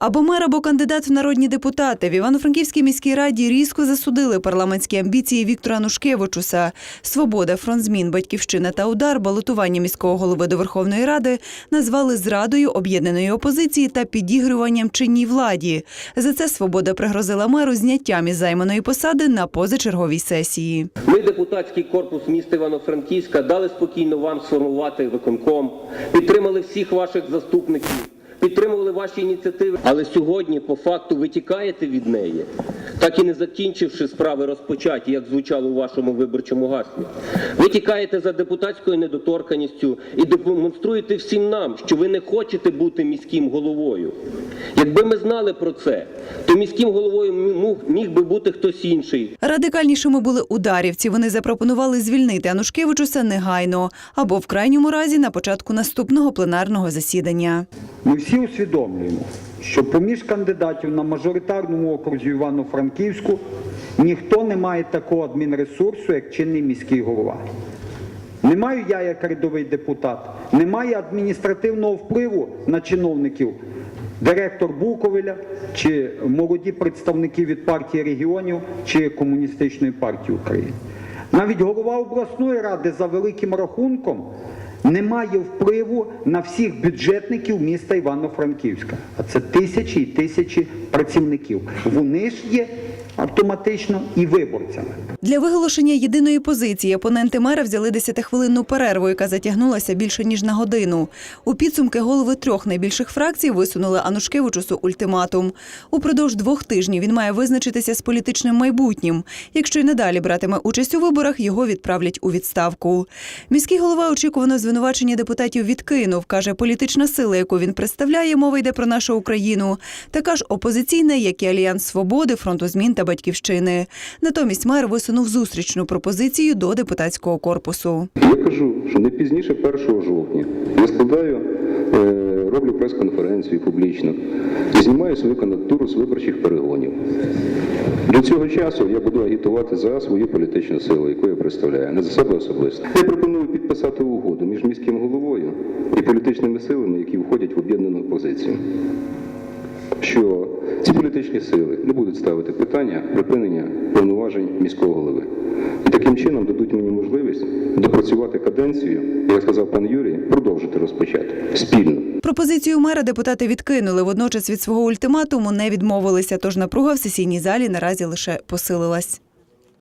Або мер, або кандидат в народні депутати в Івано-Франківській міській раді різко засудили парламентські амбіції Віктора Нушкевичуса. Свобода, фронт змін, батьківщина та удар балотування міського голови до Верховної Ради назвали зрадою об'єднаної опозиції та підігруванням чинній владі. За це свобода пригрозила меру зняттям із займаної посади на позачерговій сесії. Ми, депутатський корпус міста Івано-Франківська, дали спокійно вам сформувати виконком, підтримали всіх ваших заступників, підтримували ваші ініціативи. Але сьогодні, по факту, ви тікаєте від неї, так і не закінчивши справи розпочаті, як звучало у вашому виборчому гаслі. Ви тікаєте за депутатською недоторканістю і демонструєте всім нам, що ви не хочете бути міським головою. Якби ми знали про це, то міським головою міг- міг би бути хтось інший. Радикальнішими були ударівці. Вони запропонували звільнити Анушкевичуса негайно або в крайньому разі на початку наступного пленарного засідання. Ми всі усвідомлюємо, що поміж кандидатів на мажоритарному окрузі Івано-Франківську ніхто не має такого адмінресурсу, як чинний міський голова. Не маю я як рядовий депутат, немає адміністративного впливу на чиновників. Директор Буковеля чи молоді представники від партії регіонів чи Комуністичної партії України. Навіть голова обласної ради за великим рахунком не має впливу на всіх бюджетників міста Івано-Франківська. А це тисячі і тисячі працівників. Вони ж є автоматично і виборцями. Для виголошення єдиної позиції опоненти мера взяли 10-хвилинну перерву, яка затягнулася більше ніж на годину. У підсумки голови трьох найбільших фракцій висунули Анушкевичусу ультиматум. Упродовж двох тижнів він має визначитися з політичним майбутнім. Якщо й надалі братиме участь у виборах, його відправлять у відставку. Міський голова очікувано звинувачення депутатів відкинув. каже, політична сила, яку він представляє, мова йде про нашу Україну. Така ж опозиційна, як і Альянс Свободи, фронту змін та батьківщини. Натомість мер висунув зустрічну пропозицію до депутатського корпусу. Я кажу, що не пізніше 1 жовтня я складаю, е, роблю прес-конференцію публічно знімаю свою кандидатуру з виборчих перегонів. До цього часу я буду агітувати за свою політичну силу, яку я представляю, не за себе особисто. Я пропоную підписати угоду між міським головою і політичними силами, які входять в об'єднану опозицію. Що ці політичні сили не будуть ставити питання припинення повноважень міського голови. І таким чином дадуть мені можливість допрацювати каденцію, як сказав пан Юрій, продовжити розпочати спільно. Пропозицію мера депутати відкинули. Водночас від свого ультиматуму не відмовилися. Тож напруга в сесійній залі наразі лише посилилась.